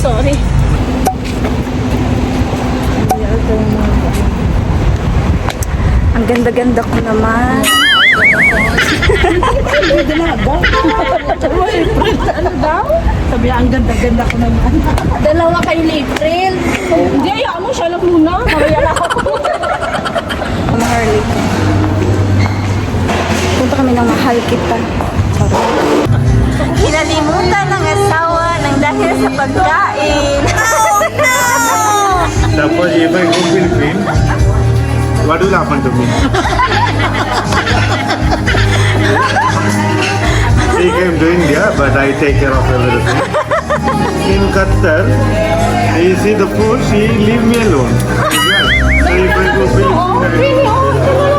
Sorry. Ang ganda-ganda ko naman. Ano daw? Sabi niya, ang ganda-ganda ko naman. Dalawa kayo ni April. Hindi, ayaw mo siya lang muna. Mamaya ako. Mga Harley. Punta kami ng mahal kita. Kinalimutan ng asawa ng dahil sa pagkain. Oh no! Suppose if I go Philippines, what will happen to me? See, I'm doing India, but I take care of everything. In Qatar, you see the food, she leave me alone. Yeah. So if I go Philippines,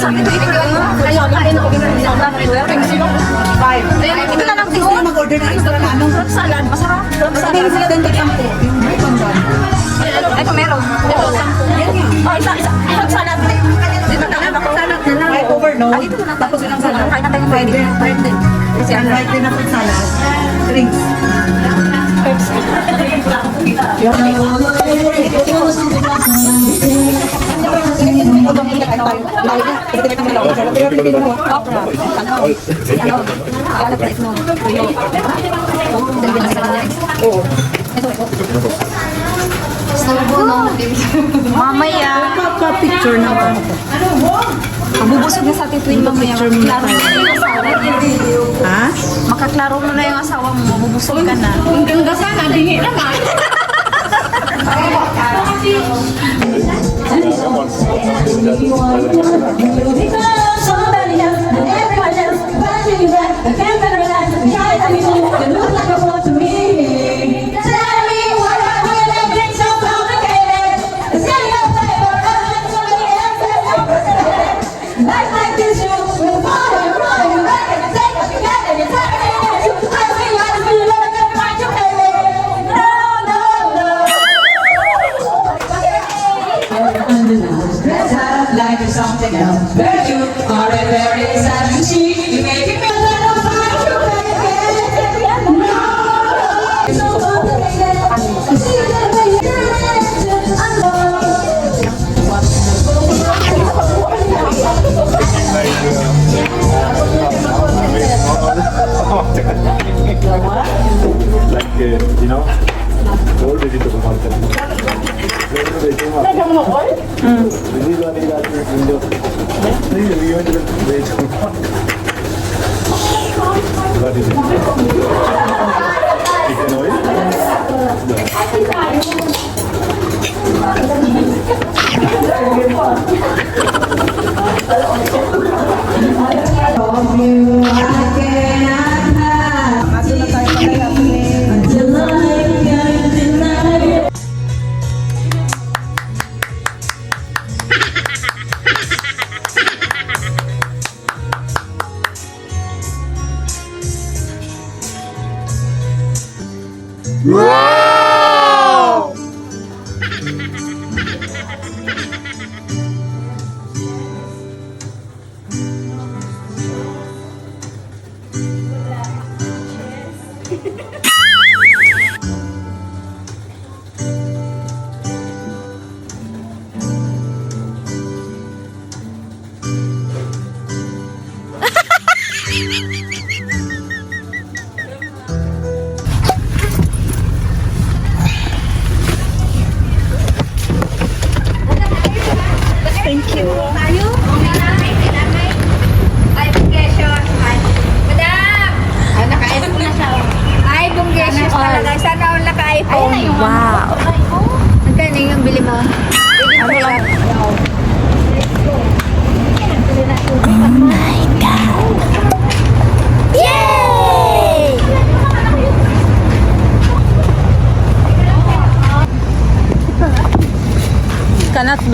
Ito na lang, Gusto ko mag-order ng extra na ano. Fruit salad, masarap. Fruit salad. ko sila. Yung pandan. Ito, meron. Ito, sampu. Oh, isa, isa. Fruit salad. Dito na lang ako. Salad na lang. May overload. Tapos yun ang salad. Kain na tayo ng Pwede. Pwede. Kasi ang right na food salad. Drinks. Mamaya. Picture na ba? Mabubusog na sa atin tuwing mamaya. Makaklaro mo na yung asawa. Ha? Makaklaro mo na yung asawa mo. Mabubusog ka na. Hanggang sana, dingi you want else, and everybody else, but family Whoa!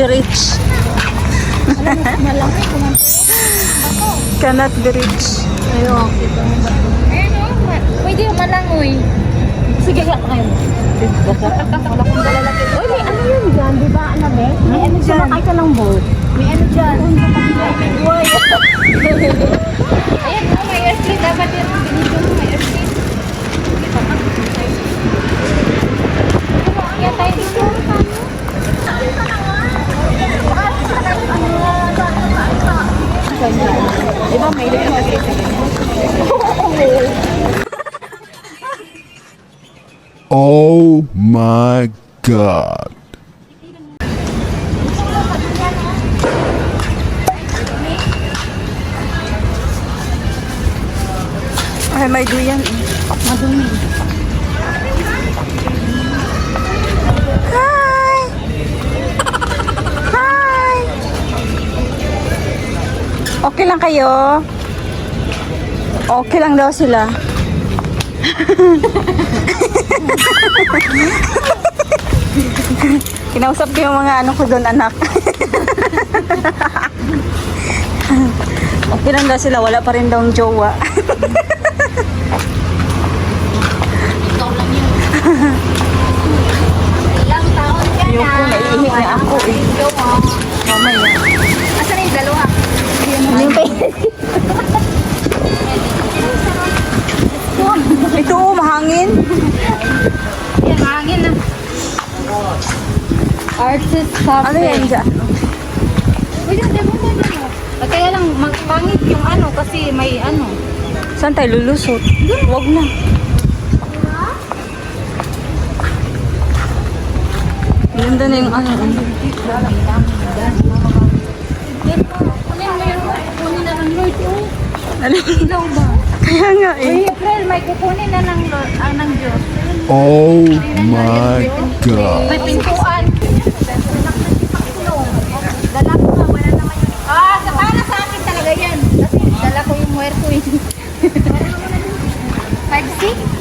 Be rich. Cannot be rich. Ayun, kita mo ba? Ayun pwede yung malangoy. Sige, kaya kayo. Wala kong dalalaki. Uy, may ano yun dyan, di ba, Anabel? May ano dyan? Sumakay ka ng boat. May ano dyan? May buhay. Ayan o, may airstream. Dapat yung binigyan mo may airstream. Kaya tayo dito. Di ba, may ilang mag Oh my god. Ay, may duyan. Madumi. Hi! Hi! Okay lang kayo? Okay lang daw sila. Kinausap ko yung mga ano ko doon, anak. okay lang daw sila, wala pa rin daw jowa. Ilang taon ka Yung po, naiihip na ako eh. Mamaya. Asan yung dalawa? Artist Ano yan dyan? Pwede, di mo mo mo. Kaya lang, magpangit yung ano kasi may ano. Saan tayo lulusot? Huwag na. Ganda na yung ano. ano. Kunin mo yung kukunin na ng Lord. Ano? Ilaw ba? Kaya nga eh. Uy, April, may kukunin na ng ah, ng Diyos. Oh my god. May pintuan. আসছি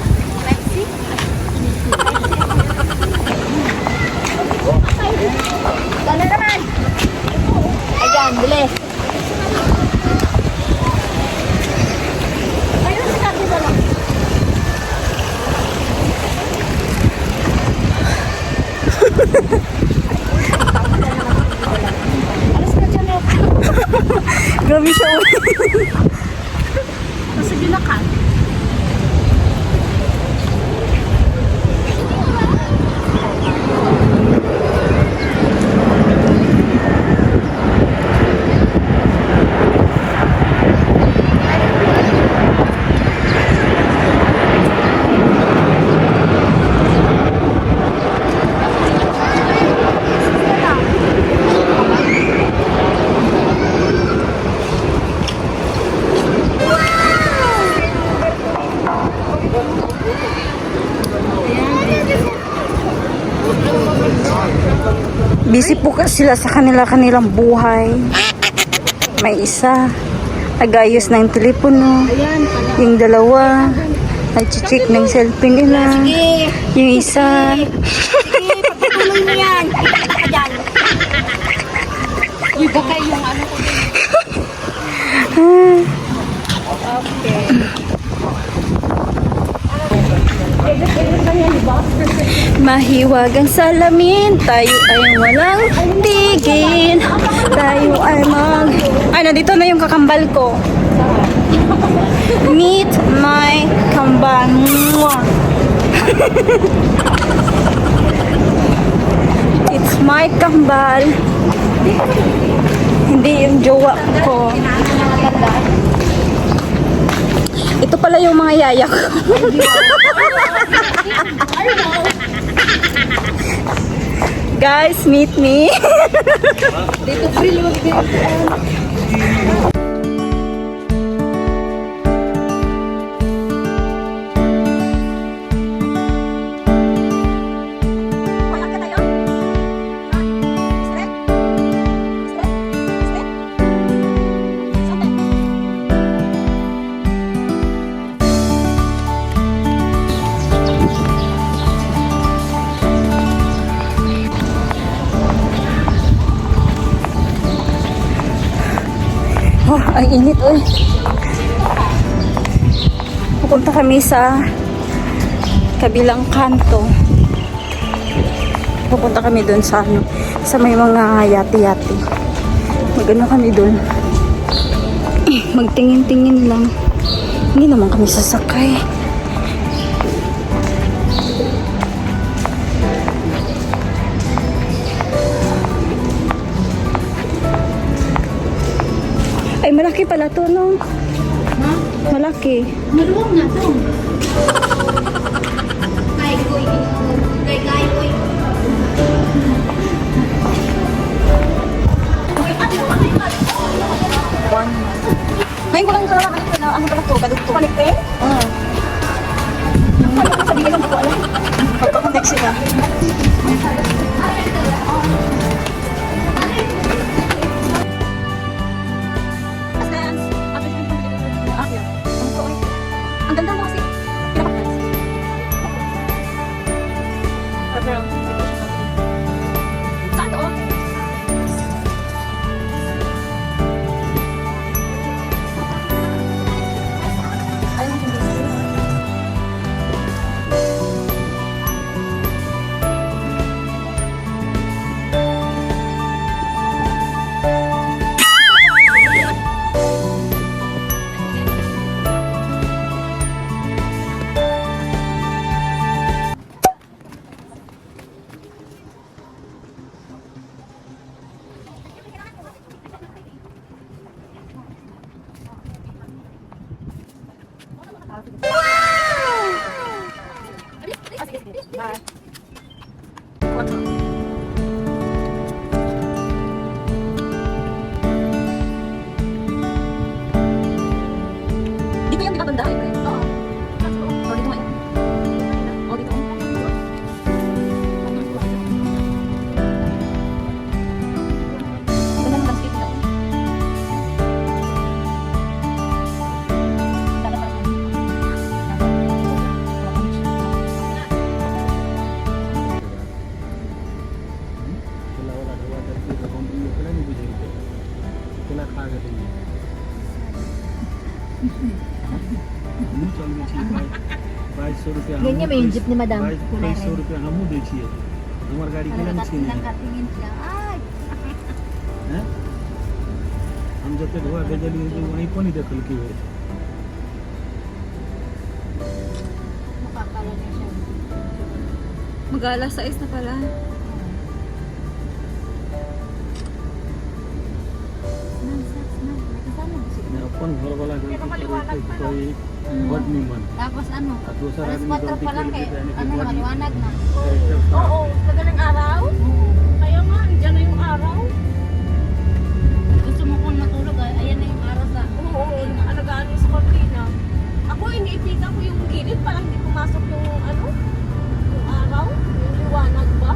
Busy po kasi sila sa kanila-kanilang buhay. May isa, nag-ayos ng telepono. Yung dalawa, nag-check ng cellphone nila. Yung isa, Uy, baka yung ano ko mahiwag ang salamin. Tayo ay walang tigil. Tayo ay mag... Ay, nandito na yung kakambal ko. Meet my kambal. It's my kambal. Hindi yung jowa ko. Ito pala yung mga yaya ko. Guys, meet me. Oh, ang init oy. Pupunta kami sa kabilang kanto. Pupunta kami doon sa ano, sa may mga yati-yati. Magano kami doon. Magtingin-tingin lang. Hindi naman kami sasakay. Malaki pala to, no? Malaki. Maluwang na to. Kay ko, kay kay ko. Ngayon ko lang kalala ka na ano pala to, kadugto. Palikpe? Oo. Ano ko sabihin lang, hindi ko alam. Dito yung jeep ni Madam. बाईस सौ रुपया हमू दै छियै हमर गाड़ी केना नहि छीनै Nakatingin siya. Ay, हैं हम जते धोआ भेजलियै जे वहीं पर नहीं देखलकै हो makakala niya siya. Mag-alas 6 na pala. मैं अपन घर वाला गलती Mm. Ni man. Tapos ano? At doon sa alas 4 pa lang eh. ano na, eh, maliwanag na. Oo, oh, araw. Mm. Kaya nga, andyan na yung araw. Gusto mo kong matulog, ayan na yung araw sa... Oo, oh, alagaan yung sa kortina. Ako, iniipita ko yung gilid, parang hindi pumasok yung ano, yung araw, yung liwanag ba?